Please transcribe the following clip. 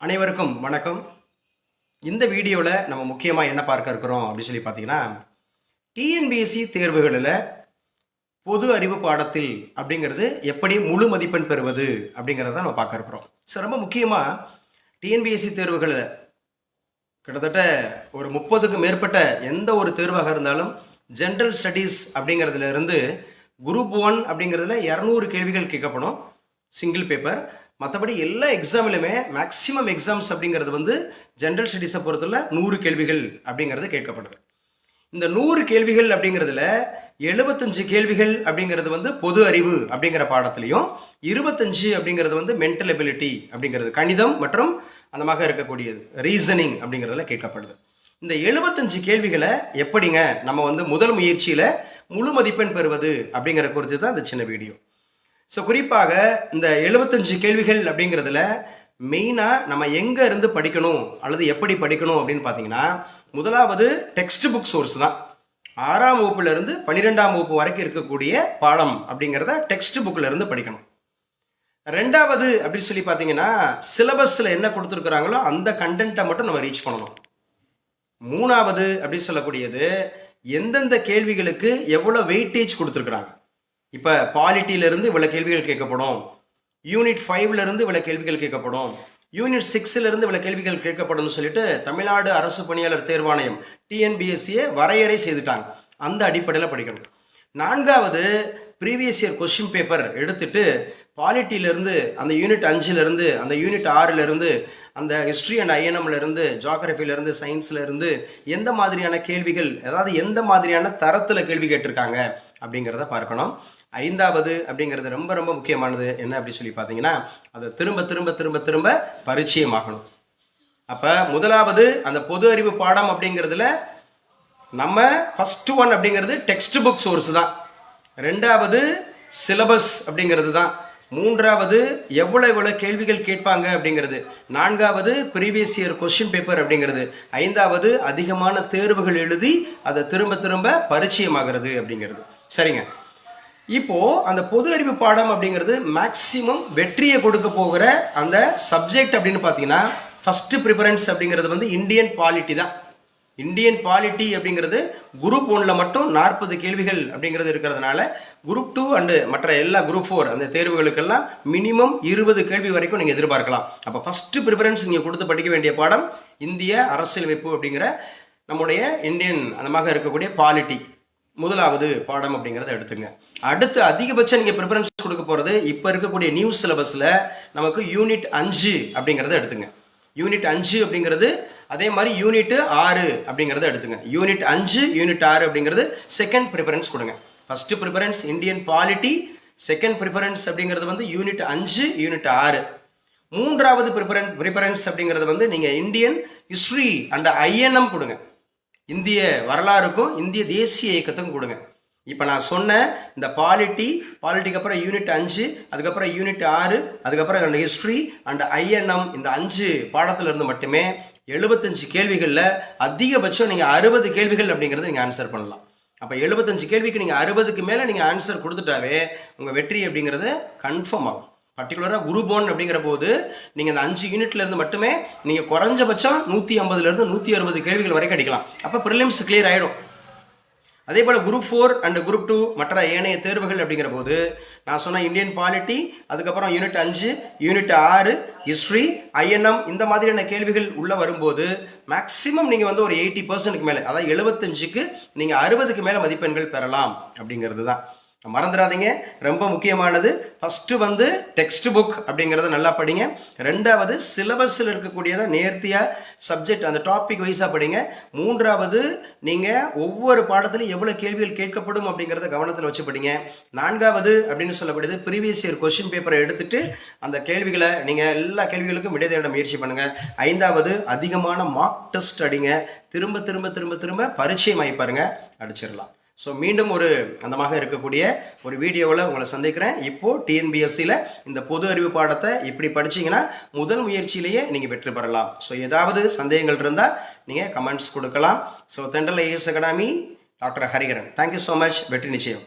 அனைவருக்கும் வணக்கம். இந்த வீடியோவில் நம்ம முக்கியமாக என்ன பார்க்க இருக்கிறோம் அப்படின்னு சொல்லி பார்த்தீங்கன்னா டிஎன்பிஎஸ்சி தேர்வுகளில் பொது அறிவு பாடத்தில் அப்படிங்கிறது எப்படி முழு மதிப்பெண் பெறுவது அப்படிங்கிறத நம்ம பார்க்க இருக்கிறோம். ஸோ ரொம்ப முக்கியமாக டிஎன்பிஎஸ்சி தேர்வுகளில் கிட்டத்தட்ட ஒரு முப்பதுக்கும் மேற்பட்ட எந்த ஒரு தேர்வாக இருந்தாலும் ஜென்ரல் ஸ்டடீஸ் அப்படிங்கிறதுலேருந்து குரூப் ஒன் அப்படிங்கிறதுல இரநூறு கேள்விகள் கேட்கப்படும். சிங்கிள் பேப்பர் மற்றபடி எல்லா எக்ஸாமிலுமே மேக்ஸிமம் எக்ஸாம்ஸ் அப்படிங்கிறது வந்து ஜென்ரல் ஸ்டடீஸை பொறுத்தல நூறு கேள்விகள் அப்படிங்கிறது கேட்கப்படுது. இந்த நூறு கேள்விகள் அப்படிங்கிறதுல எழுபத்தஞ்சு கேள்விகள் அப்படிங்கிறது வந்து பொது அறிவு அப்படிங்கிற பாடத்துலையும் இருபத்தஞ்சு அப்படிங்கிறது வந்து மென்டல் எபிலிட்டி அப்படிங்கிறது கணிதம் மற்றும் அந்த மாதிரி இருக்கக்கூடியது ரீசனிங் அப்படிங்கிறதுல கேட்கப்படுது. இந்த எழுபத்தஞ்சு கேள்விகளை எப்படிங்க நம்ம வந்து முதல் முயற்சியில் முழு மதிப்பெண் பெறுவது அப்படிங்கிற குறித்து தான் இந்த சின்ன வீடியோ ஸோ குறிப்பாக இந்த எழுபத்தஞ்சு கேள்விகள் அப்படிங்கிறதுல மெயினாக நம்ம எங்கே இருந்து படிக்கணும் அல்லது எப்படி படிக்கணும் அப்படின்னு பார்த்தீங்கன்னா முதலாவது டெக்ஸ்ட் புக் சோர்ஸ் தான். ஆறாம் வகுப்புலேருந்து பன்னிரெண்டாம் வகுப்பு வரைக்கும் இருக்கக்கூடிய பாடம் அப்படிங்கிறத டெக்ஸ்ட் புக்கில் இருந்து படிக்கணும். ரெண்டாவது அப்படின்னு சொல்லி பார்த்தீங்கன்னா சிலபஸில் என்ன கொடுத்துருக்குறாங்களோ அந்த கண்டென்ட்டை மட்டும் நம்ம ரீச் பண்ணணும். மூணாவது அப்படின்னு சொல்லக்கூடியது எந்தெந்த கேள்விகளுக்கு எவ்வளோ வெயிட்டேஜ் கொடுத்துருக்குறாங்க? இப்போ பாலிட்டியிலேருந்து இவ்வளோ கேள்விகள் கேட்கப்படும். யூனிட் ஃபைவ்லேருந்து இவ்வளோ கேள்விகள் கேட்கப்படும். யூனிட் சிக்ஸ்லேருந்து இவ்வளோ கேள்விகள் கேட்கப்படும்னு சொல்லிட்டு தமிழ்நாடு அரசு பணியாளர் தேர்வாணையம் டிஎன்பிஎஸ்சியை வரையறை செய்துட்டாங்க. அந்த அடிப்படையில் படிக்கணும். நான்காவது ப்ரீவியஸ் இயர் கொஷின் பேப்பர் எடுத்துட்டு பாலிட்டியிலேருந்து அந்த யூனிட் அஞ்சுலேருந்து அந்த யூனிட் ஆறுலேருந்து அந்த ஹிஸ்ட்ரி அண்ட் ஐஎன்எம்லேருந்து ஜாகிரஃபிலேருந்து சயின்ஸ்லேருந்து எந்த மாதிரியான கேள்விகள் அதாவது எந்த மாதிரியான தரத்தில் கேள்வி கேட்டிருக்காங்க அப்படிங்கிறத பார்க்கணும். ஐந்தாவது அப்படிங்கிறது ரொம்ப ரொம்ப முக்கியமானது. என்ன அப்படி சொல்லி பார்த்தீங்கன்னா அதை திரும்ப திரும்ப திரும்ப திரும்ப பரிச்சயமாகணும். அப்போ முதலாவது அந்த பொது அறிவு பாடம் அப்படிங்கிறதுல நம்ம ஃபஸ்ட்டு ஒன் அப்படிங்கிறது டெக்ஸ்ட் புக் சோர்ஸ் தான். ரெண்டாவது சிலபஸ் அப்படிங்கிறது தான். மூன்றாவது எவ்வளோ எவ்வளோ கேள்விகள் கேட்பாங்க அப்படிங்கிறது. நான்காவது ப்ரீவியஸ் இயர் கொஸ்டின் பேப்பர் அப்படிங்கிறது. ஐந்தாவது அதிகமான தேர்வுகள் எழுதி அதை திரும்ப திரும்ப பரிச்சயமாகிறது அப்படிங்கிறது. சரிங்க? இப்போ அந்த பொது அறிவு பாடம் அப்படிங்கிறது மேக்சிமம் வெற்றியை கொடுக்க போகிற அந்த சப்ஜெக்ட் அப்படின்னு பார்த்தீங்கன்னா ஃபஸ்ட்டு ப்ரிஃபரன்ஸ் அப்படிங்கிறது வந்து இந்தியன் பாலிட்டி தான். இந்தியன் பாலிட்டி அப்படிங்கிறது குரூப் ஒன்றில் மட்டும் நாற்பது கேள்விகள் அப்படிங்கிறது இருக்கிறதுனால குரூப் டூ அண்டு மற்ற எல்லா குரூப் ஃபோர் அந்த தேர்வுகளுக்கெல்லாம் மினிமம் இருபது கேள்வி வரைக்கும் நீங்கள் எதிர்பார்க்கலாம். அப்போ ஃபஸ்ட்டு ப்ரிஃபரன்ஸ் நீங்கள் கொடுத்து படிக்க வேண்டிய பாடம் இந்திய அரசியலமைப்பு அப்படிங்கிற நம்முடைய இந்தியன் அந்த மாதிரி இருக்கக்கூடிய பாலிட்டி முதலாவது பாடம் அப்படிங்கிறத எடுத்துங்க. அடுத்து அதிகபட்சம் நீங்கள் ப்ரிஃபரன்ஸ் கொடுக்க போகிறது இப்போ இருக்கக்கூடிய நியூ சிலபஸில் நமக்கு யூனிட் அஞ்சு அப்படிங்கிறத எடுத்துங்க. யூனிட் அஞ்சு அப்படிங்கிறது அதே மாதிரி யூனிட் ஆறு அப்படிங்கிறத எடுத்துங்க. யூனிட் அஞ்சு யூனிட் ஆறு அப்படிங்கிறது செகண்ட் ப்ரிஃபரன்ஸ் கொடுங்க. First preference Indian polity second preference அப்படிங்கிறது வந்து யூனிட் அஞ்சு யூனிட் ஆறு. மூன்றாவது ப்ரிஃபரன் ப்ரிஃபரன்ஸ் அப்படிங்கிறது வந்து நீங்கள் இந்தியன் ஹிஸ்ட்ரி அண்ட் ஐஎன்எம் கொடுங்க. இந்திய வரலாறுக்கும் இந்திய தேசிய இயக்கத்துக்கும் கொடுங்க. இப்போ நான் சொன்ன இந்த பாலிட்டி பாலிட்டிக்கு அப்புறம் யூனிட் அஞ்சு அதுக்கப்புறம் யூனிட் ஆறு அதுக்கப்புறம் ஹிஸ்ட்ரி அண்ட் ஐஎன்எம் இந்த அஞ்சு பாடத்திலிருந்து மட்டுமே எழுபத்தஞ்சு கேள்விகளில் அதிகபட்சம் நீங்கள் அறுபது கேள்விகள் அப்படிங்கிறத நீங்கள் ஆன்சர் பண்ணலாம். அப்போ எழுபத்தஞ்சு கேள்விக்கு நீங்கள் அறுபதுக்கு மேலே நீங்கள் ஆன்சர் கொடுத்துட்டாவே உங்கள் வெற்றி அப்படிங்கிறது கன்ஃபார்ம் ஆகும். பர்டிகுலராக குரூப் ஒன் அப்படிங்கிற போது நீங்கள் அந்த அஞ்சு யூனிட்லேருந்து மட்டுமே நீங்கள் குறைஞ்சபட்சம் நூற்றி ஐம்பதுலேருந்து நூற்றி அறுபது கேள்விகள் வரைக்கும் அடிக்கலாம். அப்போ ப்ரிலிம்ஸ் கிளியர் ஆகிடும் அதே போல் group four and group two மற்ற ஏனைய தேர்வுகள் அப்படிங்கிற போது நான் சொன்ன இந்தியன் பாலிட்டி அதுக்கப்புறம் யூனிட் அஞ்சு யூனிட் ஆறு ஹிஸ்ட்ரி ஐஎன்எம் இந்த மாதிரியான கேள்விகள் உள்ளே வரும்போது மேக்ஸிமம் நீங்கள் வந்து ஒரு எயிட்டி பர்சன்ட்டுக்கு மேலே அதாவது எழுபத்தஞ்சுக்கு நீங்கள் அறுபதுக்கு மேலே மதிப்பெண்கள் பெறலாம் அப்படிங்கிறது தான். மறந்துடாதீங்க. ரொம்ப முக்கியமானது. ஃபஸ்ட்டு வந்து டெக்ஸ்ட் புக் அப்படிங்கிறத நல்லா படிங்க. ரெண்டாவது சிலபஸில் இருக்கக்கூடியதை நேர்த்தியாக சப்ஜெக்ட் அந்த டாபிக் வைஸாக படிங்க. மூன்றாவது நீங்கள் ஒவ்வொரு பாடத்துலையும் எவ்வளோ கேள்விகள் கேட்கப்படும் அப்படிங்கிறத கவனத்தில் வச்சு படிங்க. நான்காவது அப்படின்னு சொல்லக்கூடியது ப்ரீவியஸ் இயர் கொஷின் பேப்பரை எடுத்துட்டு அந்த கேள்விகளை நீங்கள் எல்லா கேள்விகளுக்கும் விடை தேட முயற்சி பண்ணுங்கள் ஐந்தாவது அதிகமான மார்க் டெஸ்ட் அடிங்க. திரும்ப திரும்ப திரும்ப திரும்ப பரிச்சயம் ஆகி பாருங்கள் அடிச்சிடலாம். ஸோ மீண்டும் ஒரு அந்தமாக இருக்கக்கூடிய ஒரு வீடியோவில் உங்களை சந்திக்கிறேன். இப்போது டிஎன்பிஎஸ்சியில் இந்த பொது அறிவு பாடத்தை இப்படி படிச்சீங்கன்னா முதல் முயற்சியிலேயே நீங்கள் வெற்றி பெறலாம். ஸோ ஏதாவது சந்தேகங்கள் இருந்தால் நீங்கள் கமெண்ட்ஸ் கொடுக்கலாம். So Thendral IAS academy doctor Hariharan. Thank you so much வெற்றி நிச்சயம்.